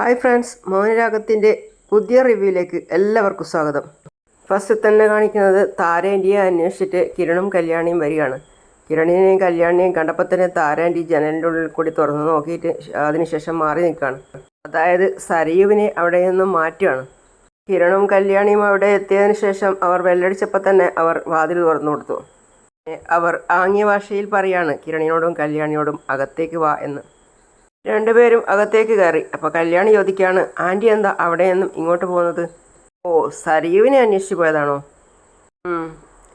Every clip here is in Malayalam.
ഹായ് ഫ്രണ്ട്സ് മൗനരാഗത്തിന്റെ പുതിയ റിവ്യൂയിലേക്ക് എല്ലാവർക്കും സ്വാഗതം. ഫസ്റ്റ് തന്നെ കാണിക്കുന്നത് താരേന്റിയെ അന്വേഷിച്ചിട്ട് കിരണും കല്യാണിയും വരികയാണ്. കിരണിനെയും കല്യാണിനെയും കണ്ടപ്പോൾ തന്നെ താരേന്റി ജനലിന്റെ ഉള്ളിൽ കൂടി തുറന്നു നോക്കിയിട്ട് അതിനുശേഷം മാറി നിൽക്കുകയാണ്. അതായത് സരയുവിനെ അവിടെ നിന്നും മാറ്റുകയാണ്. കിരണും കല്യാണിയും അവിടെ എത്തിയതിനു ശേഷം അവർ വെല്ലടിച്ചപ്പോൾ തന്നെ അവർ വാതിൽ തുറന്നു കൊടുത്തു. അവർ ആംഗ്യ ഭാഷയിൽ പറയാണ് കിരണിനോടും കല്യാണിയോടും അകത്തേക്ക് വാ എന്ന്. രണ്ടുപേരും അകത്തേക്ക് കയറി. അപ്പോൾ കല്യാണി ചോദിക്കുകയാണ് ആന്റി എന്താ അവിടെ നിന്നും ഇങ്ങോട്ട് പോകുന്നത്? ഓ സരീവിനെ അന്വേഷിച്ച് പോയതാണോ?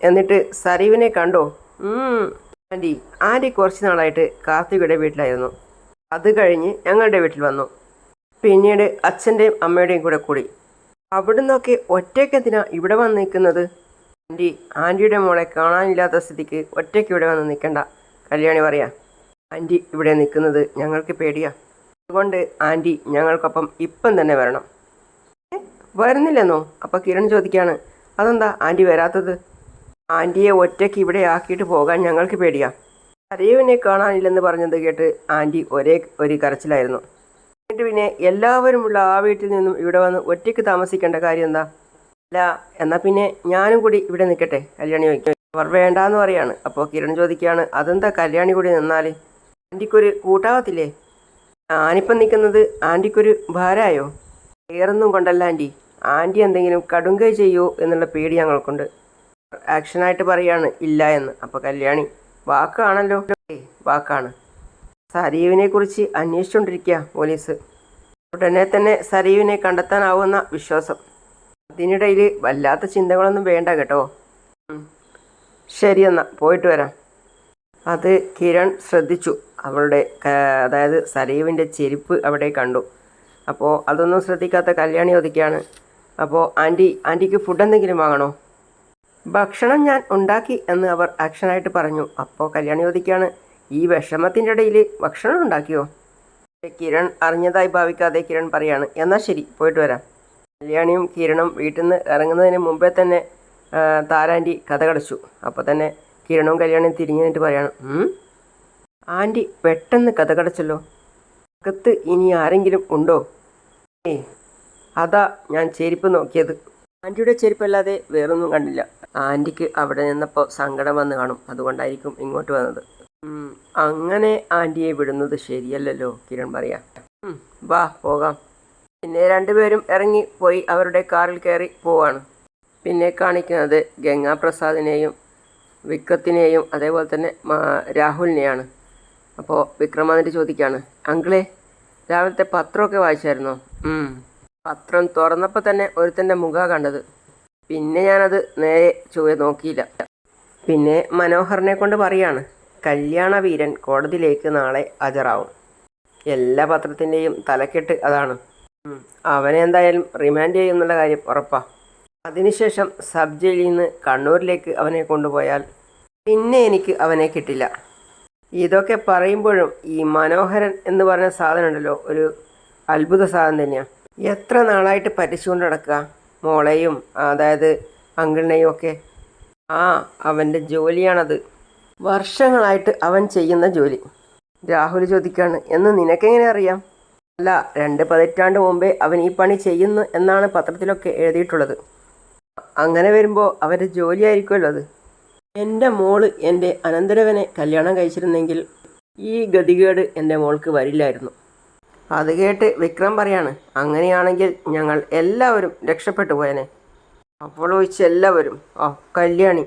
എന്നിട്ട് സരീവിനെ കണ്ടോ. ആന്റി ആന്റി കുറച്ച് നാളായിട്ട് കാർത്തികയുടെ വീട്ടിലായിരുന്നു. അത് കഴിഞ്ഞ് ഞങ്ങളുടെ വീട്ടിൽ വന്നു. പിന്നീട് അച്ഛന്റെയും അമ്മയുടെയും കൂടെ കൂടി. അവിടുന്നൊക്കെ ഒറ്റയ്ക്ക് എന്തിനാ ഇവിടെ വന്ന് നിൽക്കുന്നത്? ആന്റി ആന്റിയുടെ മോളെ കാണാനില്ലാത്ത സ്ഥിതിക്ക് ഒറ്റയ്ക്ക് ഇവിടെ വന്ന് നിൽക്കണ്ട കല്യാണി പറയാ. ആന്റി ഇവിടെ നിൽക്കുന്നത് ഞങ്ങൾക്ക് പേടിയാ. അതുകൊണ്ട് ആന്റി ഞങ്ങൾക്കൊപ്പം ഇപ്പം തന്നെ വരണം. "ഏ, വരുന്നില്ലെന്നോ? അപ്പോൾ കിരൺ ചോദിക്കുകയാണ് അതെന്താ ആന്റി വരാത്തത്? ആന്റിയെ ഒറ്റയ്ക്ക് ഇവിടെ ആക്കിയിട്ട് പോകാൻ ഞങ്ങൾക്ക് പേടിയാ. അറിയുവിനെ കാണാനില്ലെന്ന് പറഞ്ഞത് കേട്ട് ആന്റി ഒരേ ഒരു കരച്ചിലായിരുന്നു. എന്നിട്ട് പിന്നെ എല്ലാവരുമുള്ള ആ വീട്ടിൽ നിന്നും ഇവിടെ വന്ന് ഒറ്റയ്ക്ക് താമസിക്കേണ്ട കാര്യം എന്താ? അല്ല എന്നാൽ പിന്നെ ഞാനും കൂടി ഇവിടെ നിൽക്കട്ടെ. കല്യാണി വയ്ക്കും അവർ വേണ്ടാന്ന് പറയാണ്. അപ്പോൾ കിരൺ ചോദിക്കുകയാണ് അതെന്താ കല്യാണി കൂടി നിന്നാൽ ആന്റിക്കൊരു കൂട്ടാവത്തില്ലേ? ഞാനിപ്പം നിൽക്കുന്നത് ആന്റിക്കൊരു ഭാരമായോ? വേറൊന്നും കൊണ്ടല്ല ആന്റി. ആന്റി എന്തെങ്കിലും കടുങ്കൈ ചെയ്യോ എന്നുള്ള പേടി ഞങ്ങൾക്കുണ്ട്. ആക്ഷനായിട്ട് പറയാണ് ഇല്ല എന്ന്. അപ്പോൾ കല്യാണി വാക്കാണല്ലോ വാക്കാണ്. സരീവിനെ കുറിച്ച് അന്വേഷിച്ചുകൊണ്ടിരിക്കുക പോലീസ്. ഉടനെ തന്നെ സരീവിനെ കണ്ടെത്താനാവുമെന്ന വിശ്വാസം. അതിനിടയിൽ വല്ലാത്ത ചിന്തകളൊന്നും വേണ്ട കേട്ടോ. ശരിയെന്നാ പോയിട്ട് വരാം. അത് കിരൺ ശ്രദ്ധിച്ചു. അവളുടെ അതായത് സരീവിന്റെ ചെരുപ്പ് അവിടെ കണ്ടു. അപ്പോൾ അതൊന്നും ശ്രദ്ധിക്കാത്ത കല്യാണി ഒതുക്കിയാണ്. അപ്പോൾ ആന്റി ആന്റിക്ക് ഫുഡ് എന്തെങ്കിലും വാങ്ങണോ? ഭക്ഷണം ഞാൻ ഉണ്ടാക്കി എന്ന് അവർ ആക്ഷനായിട്ട് പറഞ്ഞു. അപ്പോൾ കല്യാണി ഒതുക്കിയാണ്. ഈ വിഷമത്തിന്റെ ഇടയിൽ ഭക്ഷണം ഉണ്ടാക്കിയോ? കിരൺ അറിഞ്ഞതായി ഭാവിക്കാതെ കിരൺ പറയാണ്. എന്നാൽ ശരി പോയിട്ട് വരാം. കല്യാണിയും കിരണും വീട്ടിൽ നിന്ന് ഇറങ്ങുന്നതിന് മുമ്പേ തന്നെ താരാന്റി കഥ കടച്ചു. അപ്പോൾ തന്നെ കിരണും കല്യാണിയും തിരിഞ്ഞു നിന്നിട്ട് പറയാണ് "ഉം? ആന്റി പെട്ടെന്ന് കഥകടച്ചല്ലോ അകത്ത് ഇനി ആരെങ്കിലും ഉണ്ടോ? ഏ അതാ ഞാൻ ചെരുപ്പ് നോക്കിയത്. ആന്റിയുടെ ചെരുപ്പല്ലാതെ വേറൊന്നും കണ്ടില്ല. ആന്റിക്ക് അവിടെ നിന്നപ്പോൾ സങ്കടം വന്ന് കാണും. അതുകൊണ്ടായിരിക്കും ഇങ്ങോട്ട് വന്നത്. അങ്ങനെ ആന്റിയെ വിടുന്നത് ശരിയല്ലല്ലോ കിരൺ പറയാ. വാ പോകാം. പിന്നെ രണ്ടുപേരും ഇറങ്ങി പോയി അവരുടെ കാറിൽ കയറി പോവാണ്. പിന്നെ കാണിക്കുന്നത് ഗംഗാപ്രസാദിനെയും വിക്കത്തിനെയും അതേപോലെ തന്നെ രാഹുലിനെയാണ്. അപ്പോൾ വിക്രം വന്നിട്ട് ചോദിക്കുകയാണ് അങ്കിളെ രാവിലത്തെ പത്രമൊക്കെ വായിച്ചായിരുന്നോ? പത്രം തുറന്നപ്പോൾ തന്നെ ഒരുത്തന്റെ മുഖ കണ്ടത്. പിന്നെ ഞാനത് നേരെ ചൊവ്വ നോക്കിയില്ല. പിന്നെ മനോഹറിനെ കൊണ്ട് പറയാണ് കല്യാണ വീരൻ കോടതിയിലേക്ക് നാളെ ഹാജരാവും. എല്ലാ പത്രത്തിന്റെയും തലക്കെട്ട് അതാണ്. അവനെ എന്തായാലും റിമാൻഡ് ചെയ്യുമെന്നുള്ള കാര്യം ഉറപ്പാ. അതിനുശേഷം സബ് ജയിലിൽ നിന്ന് കണ്ണൂരിലേക്ക് അവനെ കൊണ്ടുപോയാൽ പിന്നെ എനിക്ക് അവനെ കിട്ടില്ല. ഇതൊക്കെ പറയുമ്പോഴും ഈ മനോഹരൻ എന്ന് പറഞ്ഞ സാധനം ഉണ്ടല്ലോ ഒരു അത്ഭുത സാധനം തന്നെയാണ് എത്ര നാളായിട്ട് പറ്റിച്ചുകൊണ്ട് നടക്കുക മോളെയും അതായത് അങ്കിളിനെയും ഒക്കെ? ആ അവന്റെ ജോലിയാണത്. വർഷങ്ങളായിട്ട് അവൻ ചെയ്യുന്ന ജോലി. രാഹുൽ ചോദിക്കാണ് എന്ന് നിനക്കെങ്ങനെ അറിയാം? അല്ല രണ്ട് പതിറ്റാണ്ട് മുമ്പേ അവൻ ഈ പണി ചെയ്യുന്നു എന്നാണ് പത്രത്തിലൊക്കെ എഴുതിയിട്ടുള്ളത്. അങ്ങനെ വരുമ്പോൾ അവന്റെ ജോലിയായിരിക്കുമല്ലോ അത്. എന്റെ മോൾ എന്റെ അനന്തരവനെ കല്യാണം കഴിച്ചിരുന്നെങ്കിൽ ഈ ഗതികേട് എന്റെ മോൾക്ക് വരില്ലായിരുന്നു. അത് കേട്ട് വിക്രം പറയാണ് അങ്ങനെയാണെങ്കിൽ ഞങ്ങൾ എല്ലാവരും രക്ഷപ്പെട്ടു പോയനെ. അപ്പോൾ ഒഴിച്ച് എല്ലാവരും ഓ കല്യാണി.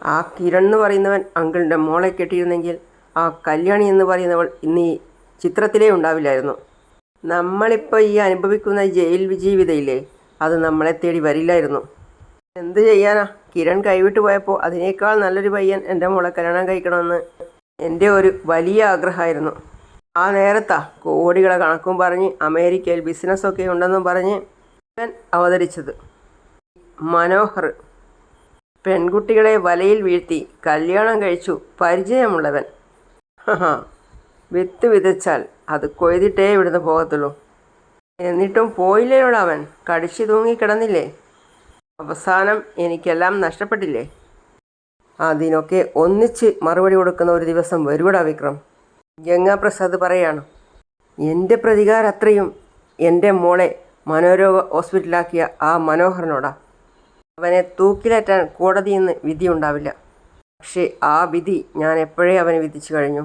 ആ കിരൺ എന്ന് പറയുന്നവൻ അങ്കിളിന്റെ മോളെ കെട്ടിയിരുന്നെങ്കിൽ ആ കല്യാണി എന്ന് പറയുന്നവൾ ഇന്ന് ഈ ചിത്രത്തിലേ ഉണ്ടാവില്ലായിരുന്നു. നമ്മളിപ്പോൾ ഈ അനുഭവിക്കുന്ന ജയിൽ ജീവിതയില്ലേ അത് നമ്മളെ തേടി വരില്ലായിരുന്നു. എന്ത് ചെയ്യാനാ? കിരൺ കൈവിട്ടു പോയപ്പോൾ അതിനേക്കാൾ നല്ലൊരു പയ്യൻ എന്റെ മോളെ കല്യാണം കഴിക്കണമെന്ന് എന്റെ ഒരു വലിയ ആഗ്രഹമായിരുന്നു. ആ നേരത്താ കോടികളെ കണക്കും പറഞ്ഞ് അമേരിക്കയിൽ ബിസിനസ്സൊക്കെ ഉണ്ടെന്നും പറഞ്ഞ് ഇവൻ അവതരിച്ചത്. മനോഹർ. പെൺകുട്ടികളെ വലയിൽ വീഴ്ത്തി കല്യാണം കഴിച്ചു പരിചയമുള്ളവൻ. വിത്ത് വിതച്ചാൽ അത് കൊയ്തിട്ടേ ഇവിടുന്ന് പോകത്തുള്ളൂ. എന്നിട്ടും പോയില്ലേ അവൻ. കടിച്ചു തൂങ്ങി കിടന്നില്ലേ? അവസാനം എനിക്കെല്ലാം നഷ്ടപ്പെട്ടില്ലേ? അതിനൊക്കെ ഒന്നിച്ച് മറുപടി കൊടുക്കുന്ന ഒരു ദിവസം വരുവടാ വിക്രം. ഗംഗാപ്രസാദ് പറയാണ് എന്റെ പ്രതികാരം അത്രയും എന്റെ മോളെ മനോരോഗ ഹോസ്പിറ്റലാക്കിയ ആ മനോഹരനോടാ. അവനെ തൂക്കിലേറ്റാൻ കോടതിയിൽ വിധി ഉണ്ടാവില്ല പക്ഷേ ആ വിധി ഞാൻ എപ്പോഴേ അവന് വിധിച്ചു കഴിഞ്ഞു?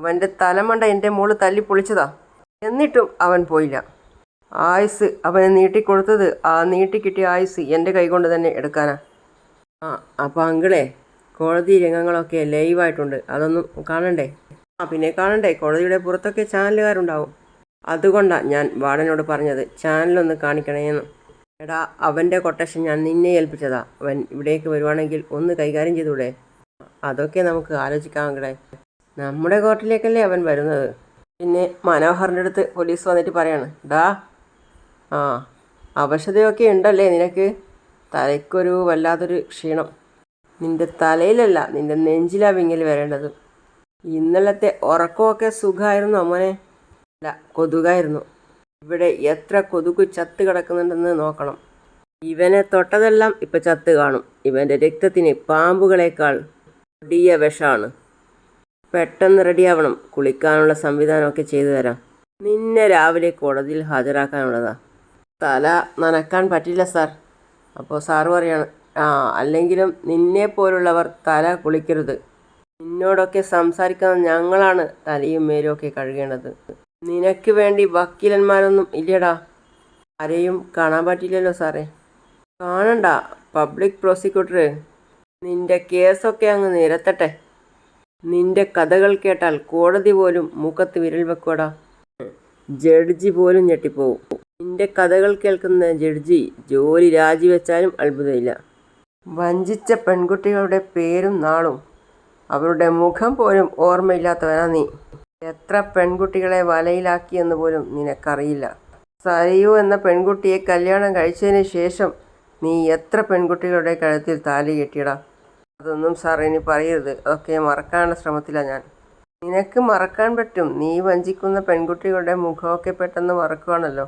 അവന്റെ തലമണ്ട എന്റെ മോൾ തല്ലി പൊളിച്ചതാ. എന്നിട്ടും അവൻ പോയില്ല. ആയുസ് അവന് നീട്ടിക്കൊടുത്തത് ആ നീട്ടിക്കിട്ടിയ ആയുസ് എന്റെ കൈ കൊണ്ട് തന്നെ എടുക്കാനാ. ആ അപ്പോൾ അങ്കിളെ കോടതി രംഗങ്ങളൊക്കെ ലൈവായിട്ടുണ്ട് അതൊന്നും കാണണ്ടേ? ആ പിന്നെ കാണണ്ടേ? കോടതിയുടെ പുറത്തൊക്കെ ചാനലുകാരുണ്ടാവും. അതുകൊണ്ടാണ് ഞാൻ വാർഡനോട് പറഞ്ഞത് ചാനലൊന്ന് കാണിക്കണേന്ന്. എടാ അവന്റെ കൊട്ടേഷൻ ഞാൻ നിന്നെ ഏൽപ്പിച്ചതാ. അവൻ ഇവിടേക്ക് വരുവാണെങ്കിൽ ഒന്ന് കൈകാര്യം ചെയ്തൂടെ? അതൊക്കെ നമുക്ക് ആലോചിക്കാം അങ്കിളെ. നമ്മുടെ കോർട്ടിലേക്കല്ലേ അവൻ വരുന്നത്? പിന്നെ മനോഹറിന്റെ അടുത്ത് പോലീസ് വന്നിട്ട് പറയാണ് ഡാ ആ അവശതയൊക്കെ ഉണ്ടല്ലേ നിനക്ക്? തലയ്ക്കൊരു വല്ലാത്തൊരു ക്ഷീണം. നിന്റെ തലയിലല്ല നിന്റെ നെഞ്ചിലാ വിങ്ങൽ വരേണ്ടത്. ഇന്നലത്തെ ഉറക്കമൊക്കെ സുഖമായിരുന്നു അമ്മനെ അല്ല കൊതുകായിരുന്നു. ഇവിടെ എത്ര കൊതുക് ചത്ത് കിടക്കുന്നുണ്ടെന്ന് നോക്കണം. ഇവനെ തൊട്ടതെല്ലാം ഇപ്പം ചത്ത് കാണും. ഇവന്റെ രക്തത്തിന് പാമ്പുകളേക്കാൾ കൊടിയ വിഷമാണ്. പെട്ടെന്ന് റെഡിയാവണം. കുളിക്കാനുള്ള സംവിധാനമൊക്കെ ചെയ്തു തരാം. നിന്നെ രാവിലെ കോടതിയിൽ ഹാജരാക്കാനുള്ളതാ. തല നനക്കാൻ പറ്റില്ല സാർ. അപ്പോൾ സാർ പറയാണ് ആ അല്ലെങ്കിലും നിന്നെ പോലുള്ളവർ തല കുളിക്കരുത്. നിന്നോടൊക്കെ സംസാരിക്കാൻ ഞങ്ങളാണ് തലയും മേലുമൊക്കെ കഴുകേണ്ടത്. നിനക്ക് വേണ്ടി വക്കീലന്മാരൊന്നും ഇല്ലടാ. ആരെയും കാണാൻ പറ്റില്ലല്ലോ സാറേ. കാണണ്ട പബ്ലിക് പ്രോസിക്യൂട്ടർ. നിന്റെ കേസൊക്കെ അങ്ങ് നിരത്തട്ടെ. നിന്റെ കഥകൾ കേട്ടാൽ കോടതി പോലും മുഖത്ത് വിരൽ വെക്കോടാ ജഡ്ജി പോലും ഞെട്ടിപ്പോവും. നിന്റെ കഥകൾ കേൾക്കുന്ന ജഡ്ജി ജോലി രാജിവെച്ചാലും അത്ഭുതമില്ല. വഞ്ചിച്ച പെൺകുട്ടികളുടെ പേരും നാളും അവരുടെ മുഖം പോലും ഓർമ്മയില്ലാത്തവനാ നീ. എത്ര പെൺകുട്ടികളെ വലയിലാക്കിയെന്ന് പോലും നിനക്കറിയില്ല. സരയു എന്ന പെൺകുട്ടിയെ കല്യാണം കഴിച്ചതിന് ശേഷം നീ എത്ര പെൺകുട്ടികളുടെ കഴുത്തിൽ താലി കെട്ടിയടാ. അതൊന്നും സാർ ഇനി പറയരുത്. അതൊക്കെ മറക്കാനുള്ള ശ്രമത്തിലാണ് ഞാൻ. നിനക്ക് മറക്കാൻ പറ്റും. നീ വഞ്ചിക്കുന്ന പെൺകുട്ടികളുടെ മുഖമൊക്കെ പെട്ടെന്ന് മറക്കുവാണല്ലോ.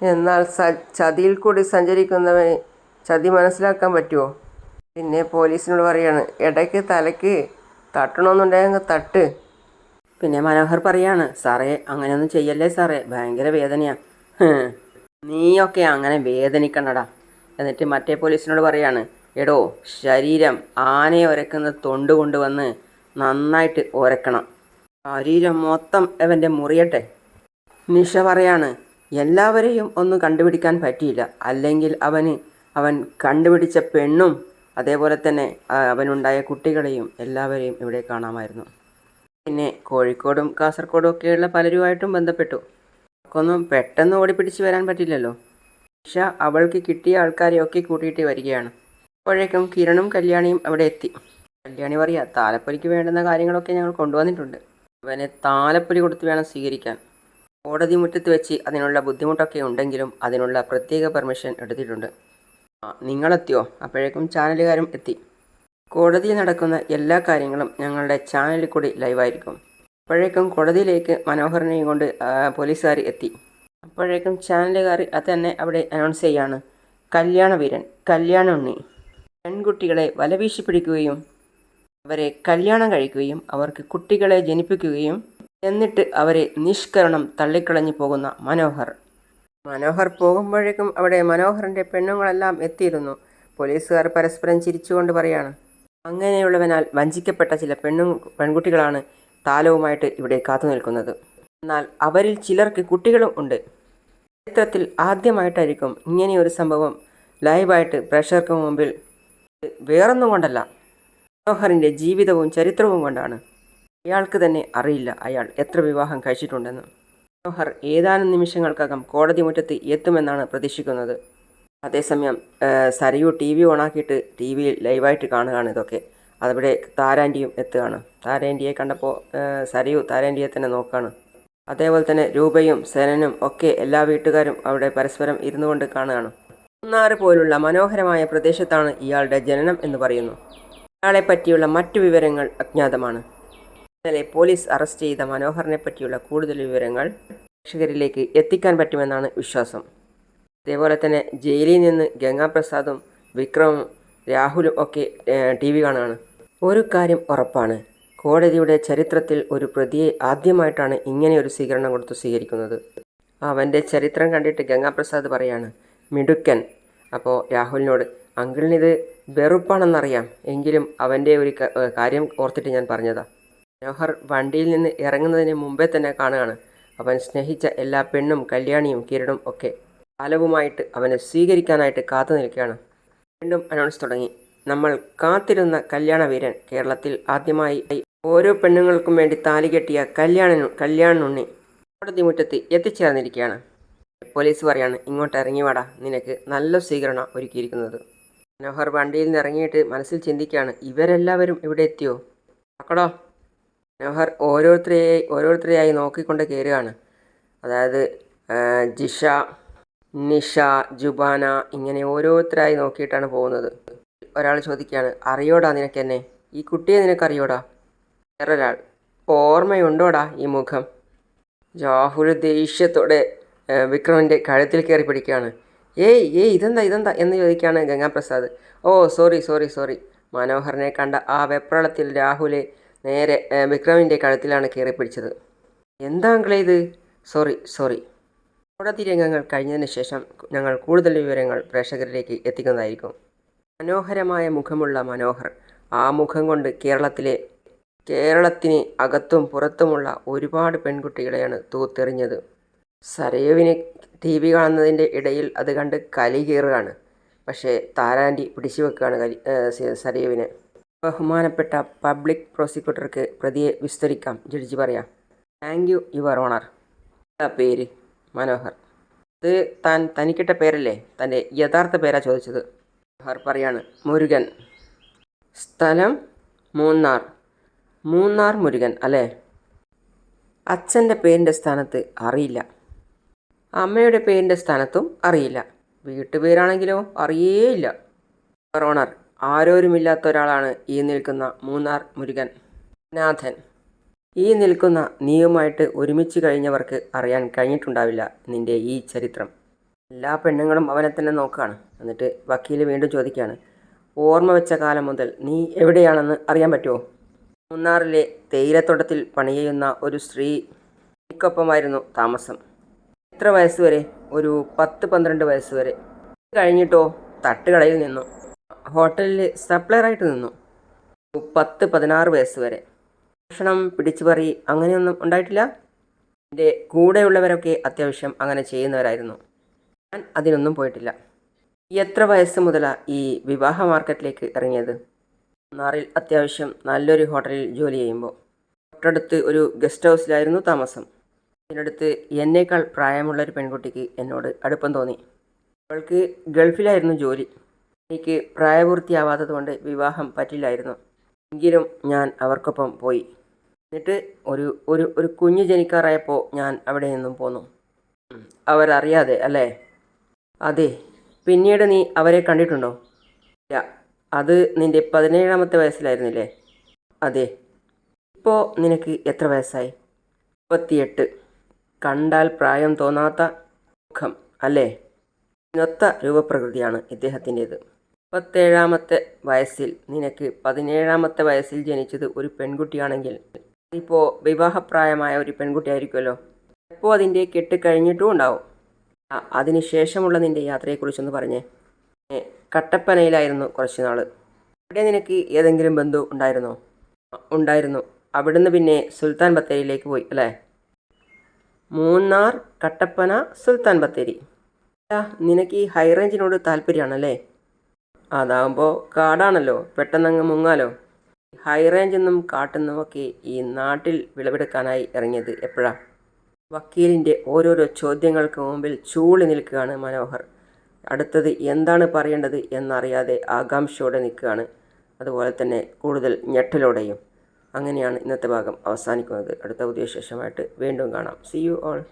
എന്നാൽ സ ചതിയിൽ കൂടി സഞ്ചരിക്കുന്നവന് ചതി മനസ്സിലാക്കാൻ പറ്റുമോ പിന്നെ പോലീസിനോട് പറയാണ് ഇടയ്ക്ക് തലയ്ക്ക് തട്ടണമെന്നുണ്ടെങ്കിൽ തട്ട്. പിന്നെ മനോഹർ പറയാണ് സാറേ അങ്ങനെയൊന്നും ചെയ്യല്ലേ സാറേ ഭയങ്കര വേദനയാണ് നീയൊക്കെ അങ്ങനെ വേദനിക്കണ്ടടാ. എന്നിട്ട് മറ്റേ പോലീസിനോട് പറയാണ് എടോ ശരീരം ആനയെ ഉരക്കുന്ന തൊണ്ട് കൊണ്ടുവന്ന് നന്നായിട്ട് ഉരക്കണം ശരീരം മൊത്തം അവന്റെ മുറിയട്ടെ. നിഷ പറയാണ് എല്ലാവരെയും ഒന്നും കണ്ടുപിടിക്കാൻ പറ്റിയില്ല. അല്ലെങ്കിൽ അവന് അവൻ കണ്ടുപിടിച്ച പെണ്ണും അതേപോലെ തന്നെ അവനുണ്ടായ കുട്ടികളെയും എല്ലാവരെയും ഇവിടെ കാണാമായിരുന്നു. പിന്നെ കോഴിക്കോടും കാസർഗോഡും ഒക്കെയുള്ള പലരുമായിട്ടും ബന്ധപ്പെട്ടു. അവർക്കൊന്നും പെട്ടെന്ന് ഓടിപ്പിടിച്ച് വരാൻ പറ്റില്ലല്ലോ. ഇഷ അവൾക്ക് കിട്ടിയ ആൾക്കാരെയൊക്കെ കൂട്ടിയിട്ട് വരികയാണ്. അപ്പോഴേക്കും കിരണും കല്യാണിയും അവിടെ എത്തി. കല്യാണി പറയാ താലപ്പൊലിക്ക് വേണ്ടുന്ന കാര്യങ്ങളൊക്കെ ഞങ്ങൾ കൊണ്ടുവന്നിട്ടുണ്ട്. അവനെ താലപ്പൊലി കൊടുത്ത് വേണം സ്വീകരിക്കാൻ. കോടതി മുറ്റത്ത് വെച്ച് അതിനുള്ള ബുദ്ധിമുട്ടൊക്കെ ഉണ്ടെങ്കിലും അതിനുള്ള പ്രത്യേക പെർമിഷൻ എടുത്തിട്ടുണ്ട്. നിങ്ങളെത്തിയോ? അപ്പോഴേക്കും ചാനലുകാരും എത്തി. കോടതിയിൽ നടക്കുന്ന എല്ലാ കാര്യങ്ങളും ഞങ്ങളുടെ ചാനലിൽ കൂടി ലൈവായിരിക്കും. അപ്പോഴേക്കും കോടതിയിലേക്ക് മനോഹരനെയും കൊണ്ട് പോലീസുകാർ എത്തി. അപ്പോഴേക്കും ചാനലുകാർ അത് തന്നെ അവിടെ അനൗൺസ് ചെയ്യാണ്. കല്യാണവീരൻ കല്യാണുണ്ണി. പെൺകുട്ടികളെ വലവീശി പിടിക്കുകയും അവരെ കല്യാണം കഴിക്കുകയും അവർക്ക് കുട്ടികളെ ജനിപ്പിക്കുകയും എന്നിട്ട് അവരെ നിഷ്കരണം തള്ളിക്കളഞ്ഞു പോകുന്ന മനോഹർ. മനോഹർ പോകുമ്പോഴേക്കും അവിടെ മനോഹറിന്റെ പെണ്ണുങ്ങളെല്ലാം എത്തിയിരുന്നു. പോലീസുകാർ പരസ്പരം ചിരിച്ചുകൊണ്ട് പറയാണ് അങ്ങനെയുള്ളവനാൽ വഞ്ചിക്കപ്പെട്ട ചില പെണ്ണു പെൺകുട്ടികളാണ് താലവുമായിട്ട് ഇവിടെ കാത്തു നിൽക്കുന്നത്. എന്നാൽ അവരിൽ ചിലർക്ക് കുട്ടികളും ഉണ്ട്. ചരിത്രത്തിൽ ആദ്യമായിട്ടായിരിക്കും ഇങ്ങനെയൊരു സംഭവം ലൈവായിട്ട് പ്രേക്ഷകർക്ക് മുമ്പിൽ വേറൊന്നും കൊണ്ടല്ല. മനോഹറിന്റെ ജീവിതവും ചരിത്രവും കൊണ്ടാണ്. അയാൾക്ക് തന്നെ അറിയില്ല അയാൾ എത്ര വിവാഹം കഴിച്ചിട്ടുണ്ടെന്ന്. മനോഹർ ഏതാനും നിമിഷങ്ങൾക്കകം കോടതി മുറ്റത്ത് എത്തുമെന്നാണ് പ്രതീക്ഷിക്കുന്നത്. അതേസമയം സരയു ടി വി ഓണാക്കിയിട്ട് ടി വിയിൽ ലൈവായിട്ട് കാണുകയാണ് ഇതൊക്കെ. അതവിടെ താരാന്റിയും എത്തുകയാണ്. താരാന്റിയെ കണ്ടപ്പോൾ സരയു താരാന്റിയെ തന്നെ നോക്കുകയാണ് അതേപോലെ തന്നെ രൂപയും സേനനും ഒക്കെ എല്ലാ വീട്ടുകാരും അവിടെ പരസ്പരം ഇരുന്നു കൊണ്ട് കാണുകയാണ്. മൂന്നാറ് പോലുള്ള മനോഹരമായ പ്രദേശത്താണ് ഇയാളുടെ ജനനം എന്ന് പറയുന്നു. ഇയാളെ പറ്റിയുള്ള മറ്റു വിവരങ്ങൾ അജ്ഞാതമാണ്. ഇന്നലെ പോലീസ് അറസ്റ്റ് ചെയ്ത മനോഹറിനെ പറ്റിയുള്ള കൂടുതൽ വിവരങ്ങൾ പ്രേക്ഷകരിലേക്ക് എത്തിക്കാൻ പറ്റുമെന്നാണ് വിശ്വാസം. അതേപോലെ തന്നെ ജയിലിൽ നിന്ന് ഗംഗാപ്രസാദും വിക്രമും രാഹുലും ഒക്കെ ടി വി കാണുകയാണ് ഒരു കാര്യം ഉറപ്പാണ്. കോടതിയുടെ ചരിത്രത്തിൽ ഒരു പ്രതിയെ ആദ്യമായിട്ടാണ് ഇങ്ങനെ ഒരു സ്വീകരണം കൊടുത്ത് സ്വീകരിക്കുന്നത്. അവന്റെ ചരിത്രം കണ്ടിട്ട് ഗംഗാപ്രസാദ് പറയാണ് മിടുക്കൻ. അപ്പോൾ രാഹുലിനോട് അങ്കിളിനിത് വെറുപ്പാണെന്നറിയാം. എങ്കിലും അവന്റെ ഒരു കാര്യം ഓർത്തിട്ട് ഞാൻ പറഞ്ഞതാ. മനോഹർ വണ്ടിയിൽ നിന്ന് ഇറങ്ങുന്നതിന് മുമ്പേ തന്നെ കാണുകയാണ്. അവൻ സ്നേഹിച്ച എല്ലാ പെണ്ണും കല്യാണിയും കിരണും ഒക്കെ കാലവുമായിട്ട് അവനെ സ്വീകരിക്കാനായിട്ട് കാത്തു നിൽക്കുകയാണ്. വീണ്ടും അനൗൺസ് തുടങ്ങി. നമ്മൾ കാത്തിരുന്ന കല്യാണ വീരൻ കേരളത്തിൽ ആദ്യമായി ഓരോ പെണ്ണുങ്ങൾക്കും വേണ്ടി താലി കെട്ടിയ കല്യാണനു കല്യാണുണ്ണി കോടതി മുറ്റത്ത് എത്തിച്ചേർന്നിരിക്കുകയാണ്. പോലീസ് പറയാണ് ഇങ്ങോട്ട് ഇറങ്ങി വാടാ. നിനക്ക് നല്ല സ്വീകരണം ഒരുക്കിയിരിക്കുന്നത്. മനോഹർ വണ്ടിയിൽ നിന്ന് ഇറങ്ങിയിട്ട് മനസ്സിൽ ചിന്തിക്കുകയാണ് ഇവരെല്ലാവരും ഇവിടെ എത്തിയോ? അക്കടോ മനോഹർ ഓരോരുത്തരെയായി ഓരോരുത്തരെയായി നോക്കിക്കൊണ്ട് കയറുകയാണ് അതായത് ജിഷ നിഷ ജുബാന ഇങ്ങനെ ഓരോരുത്തരായി നോക്കിയിട്ടാണ് പോകുന്നത്. ഒരാൾ ചോദിക്കുകയാണ് അറിയോടാ നിനക്കെന്നെ ഈ കുട്ടിയെ നിനക്കറിയോടാ വേറൊരാൾ ഓർമ്മയുണ്ടോടാ ഈ മുഖം? രാഹുൽ ദേഷ്യത്തോടെ വിക്രമിന്റെ കഴുത്തിൽ കയറി പിടിക്കുകയാണ്. ഏയ് ഏയ് ഇതെന്താ ഇതെന്താ? എന്ന് ചോദിക്കുകയാണ് Gangaprasad. Oh sorry sorry sorry. മനോഹറിനെ കണ്ട ആ വെപ്രളത്തിൽ രാഹുലെ നേരെ വിക്രമിന്റെ കഴുത്തിലാണ് കയറി പിടിച്ചത്. എന്താ അങ്കിളേ ഇത്? Sorry sorry. കോടതി രംഗങ്ങൾ കഴിഞ്ഞതിന് ശേഷം ഞങ്ങൾ കൂടുതൽ വിവരങ്ങൾ പ്രേക്ഷകരിലേക്ക് എത്തിക്കുന്നതായിരിക്കും. മനോഹരമായ മുഖമുള്ള മനോഹർ ആ മുഖം കൊണ്ട് കേരളത്തിലെ കേരളത്തിന് അകത്തും പുറത്തുമുള്ള ഒരുപാട് പെൺകുട്ടികളെയാണ് തൂത്തെറിഞ്ഞത്. സരയുവിന് ടി വി കാണുന്നതിന്റെ ഇടയിൽ അത് കണ്ട് കലി കയറുകയാണ് പക്ഷേ താരാന്റി പിടിച്ചു വെക്കുകയാണ് കലി സരയുവിനെ ബഹുമാനപ്പെട്ട പബ്ലിക് പ്രോസിക്യൂട്ടർക്ക് പ്രതിയെ വിസ്തരിക്കാം. ജഡ്ജി പറയാം. താങ്ക് യു യുവർ ഓണർ പേര് മനോഹർ. ഇത് താൻ തനിക്കിട്ട പേരല്ലേ? തന്റെ യഥാർത്ഥ പേരാ ചോദിച്ചത്. മനോഹർ പറയാണ് മുരുകൻ. സ്ഥലം മൂന്നാർ. മൂന്നാർ മുരുകൻ അല്ലേ? അച്ഛന്റെ പേരിന്റെ സ്ഥാനത്ത് അറിയില്ല. അമ്മയുടെ പേരിന്റെ സ്ഥാനത്തും അറിയില്ല. വീട്ടുപേരാണെങ്കിലോ? അറിയേയില്ല. ഓണർ ആരോരുമില്ലാത്ത ഒരാളാണ് ഈ നിൽക്കുന്ന മൂന്നാർ മുരുകൻ. നാഥൻ. ഈ നിൽക്കുന്ന നീയുമായിട്ട് ഒരുമിച്ച് കഴിഞ്ഞവർക്ക് അറിയാൻ കഴിഞ്ഞിട്ടുണ്ടാവില്ല നിന്റെ ഈ ചരിത്രം. എല്ലാ പെണ്ണുങ്ങളും അവനെ തന്നെ നോക്കുകയാണ് എന്നിട്ട് വക്കീൽ വീണ്ടും ചോദിക്കുകയാണ് ഓർമ്മ വെച്ച കാലം മുതൽ നീ എവിടെയാണെന്ന് അറിയാൻ പറ്റുമോ മൂന്നാറിലെ തേയിലത്തോട്ടത്തിൽ പണിയുന്ന ഒരു സ്ത്രീ എനിക്കൊപ്പമായിരുന്നു താമസം. എത്ര വയസ്സ് വരെ? ഒരു പത്ത് പന്ത്രണ്ട് വയസ്സ് വരെ. കഴിഞ്ഞിട്ടോ? തട്ടുകടയിൽ നിന്നു? ഹോട്ടലിൽ സപ്ലയറായിട്ട് നിന്നു. പത്ത് പതിനാറ് വയസ്സ് വരെ. ഭക്ഷണം പിടിച്ചുപറി അങ്ങനെയൊന്നും ഉണ്ടായിട്ടില്ല. എന്റെ കൂടെയുള്ളവരൊക്കെ അത്യാവശ്യം അങ്ങനെ ചെയ്യുന്നവരായിരുന്നു. ഞാൻ അതിനൊന്നും പോയിട്ടില്ല. എത്ര വയസ്സ് മുതലാണ് ഈ വിവാഹ മാർക്കറ്റിലേക്ക് ഇറങ്ങിയത്? മൂന്നാറിൽ അത്യാവശ്യം നല്ലൊരു ഹോട്ടലിൽ ജോലി ചെയ്യുമ്പോൾ തൊട്ടടുത്ത് ഒരു ഗസ്റ്റ് ഹൗസിലായിരുന്നു താമസം. ഇതിനടുത്ത് എന്നേക്കാൾ പ്രായമുള്ള ഒരു പെൺകുട്ടിക്ക് എന്നോട് അടുപ്പം തോന്നി. അവൾക്ക് ഗൾഫിലായിരുന്നു ജോലി. എനിക്ക് പ്രായപൂർത്തിയാവാത്തത് കൊണ്ട് വിവാഹം പറ്റില്ലായിരുന്നു. എങ്കിലും ഞാൻ അവർക്കൊപ്പം പോയി. എന്നിട്ട് ഒരു ഒരു ഒരു കുഞ്ഞ് ജനിക്കാറായപ്പോൾ ഞാൻ അവിടെ നിന്നും പോന്നു. അവരറിയാതെ അല്ലേ? അതെ. പിന്നീട് നീ അവരെ കണ്ടിട്ടുണ്ടോ? ഇല്ല. അത് നിന്റെ പതിനേഴാമത്തെ വയസ്സിലായിരുന്നില്ലേ? അതെ. ഇപ്പോൾ നിനക്ക് എത്ര വയസ്സായി? മുപ്പത്തിയെട്ട്. കണ്ടാൽ പ്രായം തോന്നാത്ത മുഖം അല്ലേ? നൊത്ത രൂപപ്രകൃതിയാണ് ഇദ്ദേഹത്തിന്റേത്. മുപ്പത്തേഴാമത്തെ വയസ്സിൽ നിനക്ക് പതിനേഴാമത്തെ വയസ്സിൽ ജനിച്ചത് ഒരു പെൺകുട്ടിയാണെങ്കിൽ ഇപ്പോൾ വിവാഹപ്രായമായ ഒരു പെൺകുട്ടിയായിരിക്കുമല്ലോ. ഇപ്പോൾ അതിന്റെ കെട്ട് കഴിഞ്ഞിട്ടും ഉണ്ടാവും. അതിനുശേഷമുള്ള അതിന് ശേഷമുള്ള നിന്റെ യാത്രയെക്കുറിച്ചൊന്ന് പറഞ്ഞേ. കട്ടപ്പനയിലായിരുന്നു കുറച്ച് നാൾ അവിടെ നിനക്ക് ഏതെങ്കിലും ബന്ധു ഉണ്ടായിരുന്നോ? ഉണ്ടായിരുന്നു. അവിടുന്ന് പിന്നെ സുൽത്താൻ ബത്തേരിയിലേക്ക് പോയി അല്ലേ? മൂന്നാർ കട്ടപ്പന സുൽത്താൻ ബത്തേരി. നിനക്ക് ഈ ഹൈറേഞ്ചിനോട് താല്പര്യമാണല്ലേ? അതാകുമ്പോൾ കാടാണല്ലോ. പെട്ടെന്നങ്ങ് മുങ്ങാലോ. ഹൈ റേഞ്ചെന്നും കാട്ടെന്നുമൊക്കെ ഈ നാട്ടിൽ വിളവെടുക്കാനായി ഇറങ്ങിയത് എപ്പോഴാ? വക്കീലിന്റെ ഓരോരോ ചോദ്യങ്ങൾക്ക് മുമ്പിൽ ചൂളി നിൽക്കുകയാണ് മനോഹർ. അടുത്തത് എന്താണ് പറയേണ്ടത് എന്നറിയാതെ ആകാംക്ഷയോടെ നിൽക്കുകയാണ്. അതുപോലെ തന്നെ കൂടുതൽ ഞെട്ടലോടെയും. അങ്ങനെയാണ് ഇന്നത്തെ ഭാഗം അവസാനിക്കുന്നത്. അടുത്ത പുതിയ ശേഷമായിട്ട് വീണ്ടും കാണാം. C you all